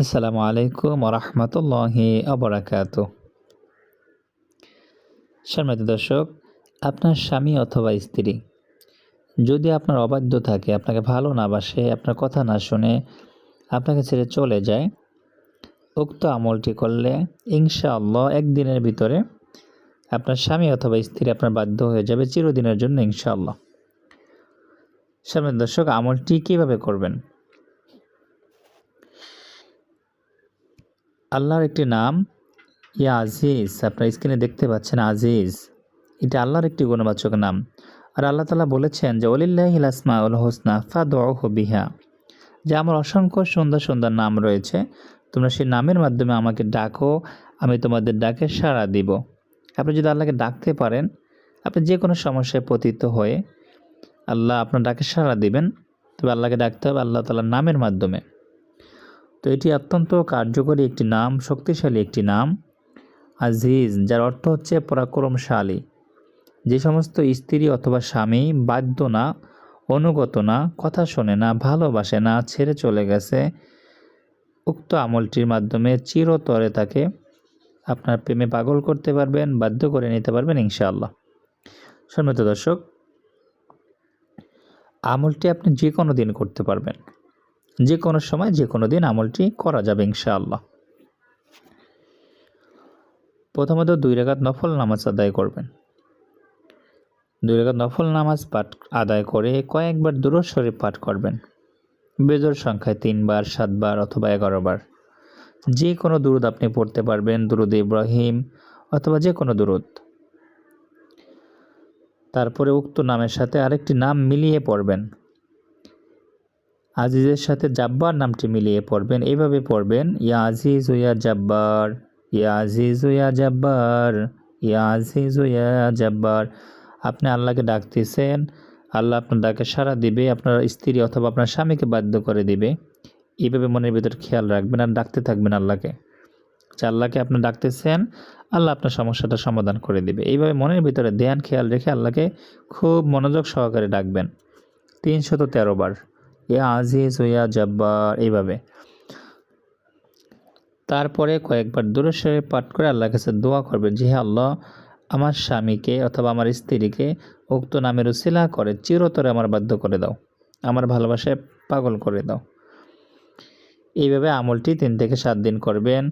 আসসালামু আলাইকুম রহমতুল্লাহি আবরাকাত সম্মানিত দর্শক, আপনার স্বামী অথবা স্ত্রী, যদি আপনার অবাধ্য থাকে, আপনাকে ভালো না বাসে, আপনার কথা না শুনে, আপনাকে ছেড়ে চলে যায়, উক্ত আমলটি করলে ইনশাআল্লাহ একদিনের ভিতরে আপনার স্বামী অথবা স্ত্রী আপনার বাধ্য হয়ে যাবে চিরদিনের জন্য ইনশাআল্লাহ। সম্মানিত দর্শক, আমলটি কীভাবে করবেন? আল্লাহর একটি নাম ইয়া আজিজ। আপনার স্ক্রিনে দেখতে পাচ্ছেন আজিজ। এটা আল্লাহর একটি গুণবাচক নাম। আর আল্লাহ তালা বলেছেন যে অলিল্লাহ ইলাসমা উল হোসনা ফা বিহা। যে আমার অসংখ্য সুন্দর সুন্দর নাম রয়েছে, তোমরা সেই নামের মাধ্যমে আমাকে ডাকো, আমি তোমাদের ডাকে সাড়া দিব। আপনি যদি আল্লাহকে ডাকতে পারেন, আপনি যে কোনো সমস্যায় পতিত হয়ে আল্লাহ আপনার ডাকে সাড়া দিবেন। তবে আল্লাহকে ডাকতে হবে আল্লাহ তালার নামের মাধ্যমে। তো এটি অত্যন্ত কার্যকরী একটি নাম, শক্তিশালী একটি নাম, আজিজ, যার অর্থ হচ্ছে পরাক্রমশালী। যে সমস্ত স্ত্রী অথবা স্বামী বাধ্য না, অনুগত না, কথা শোনে না, ভালোবাসে না, ছেড়ে চলে গেছে, উক্ত আমলটির মাধ্যমে চিরতরে তাকে আপনার প্রেমে পাগল করতে পারবেন, বাধ্য করে নিতে পারবেন ইনশাআল্লাহ। সম্মিত দর্শক, আমলটি আপনি যে কোনো দিন করতে পারবেন। যে কোনো সময়, যে কোনো দিন আমলটি করা যাবে ইনশাআল্লাহ। প্রথমত দুই রেখাত নফল নামাজ আদায় করবেন। দুই রেখাত নফল নামাজ পাঠ আদায় করে কয়েকবার দূরস্বরে শরীফ পাঠ করবেন। বেজর সংখ্যায় তিনবার, সাতবার অথবা এগারো বার যে কোনো দুরুদ আপনি পড়তে পারবেন, দুরুদ ইব্রাহিম অথবা যে কোনো দুরুদ। তারপরে উক্ত নামের সাথে আরেকটি নাম মিলিয়ে পড়বেন। আজিজের সাথে জাব্বার নামটি মিলিয়ে পড়বেন। এইভাবে পড়বেন, ইয়া আজিজ ইয়া জাব্বার, ইয়া আজিজ ইয়া জাব্বার, ইয়া আজিজ ইয়া জাব্বার। আপনি আল্লাহকে ডাকতেছেন, আল্লাহ আপনার ডাকে সাড়া দিবে, আপনার স্ত্রী অথবা আপনার স্বামীকে বাধ্য করে দিবে। এইভাবে মনের ভিতর খেয়াল রাখবেন আর ডাকতে থাকবেন আল্লাহকে। যে আল্লাহকে আপনি ডাকতেছেন, আল্লাহ আপনার সমস্যাটা সমাধান করে দিবে। এইভাবে মনের ভিতরে ধ্যান, খেয়াল রেখে আল্লাহকে খুব মনোযোগ সহকারে ডাকবেন। তিনশত তেরো বার। আজিজ ইয়া জব্বার, এইভাবে। তারপরে কয়েকবার দূরস্বরে পাঠ করে আল্লাহর কাছে দোয়া করবেন, যে আল্লাহ, আমার স্বামীকে অথবা আমার স্ত্রীকে উক্ত নামের উসিলা করে চিরতরে আমার বাধ্য করে দাও, আমার ভালোবাসায় পাগল করে দাও। এইভাবে আমলটি তিন থেকে সাত দিন করবেন।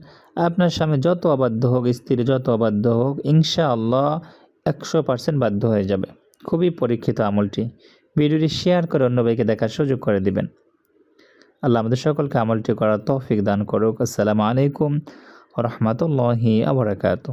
আপনার স্বামী যত অবাধ্য হোক, স্ত্রী যত অবাধ্য হোক ইনশা আল্লাহ একশো পার্সেন্ট বাধ্য হয়ে যাবে। খুবই পরীক্ষিত আমলটি। ভিডিওটি শেয়ার করে অন্য ভাইকে দেখার সুযোগ করে দিবেন। আল্লাহ আমাদের সকলকে আমলটি করার তৌফিক দান করুক। আসসালামু আলাইকুম রহমতুল্লাহি আবরাকাতু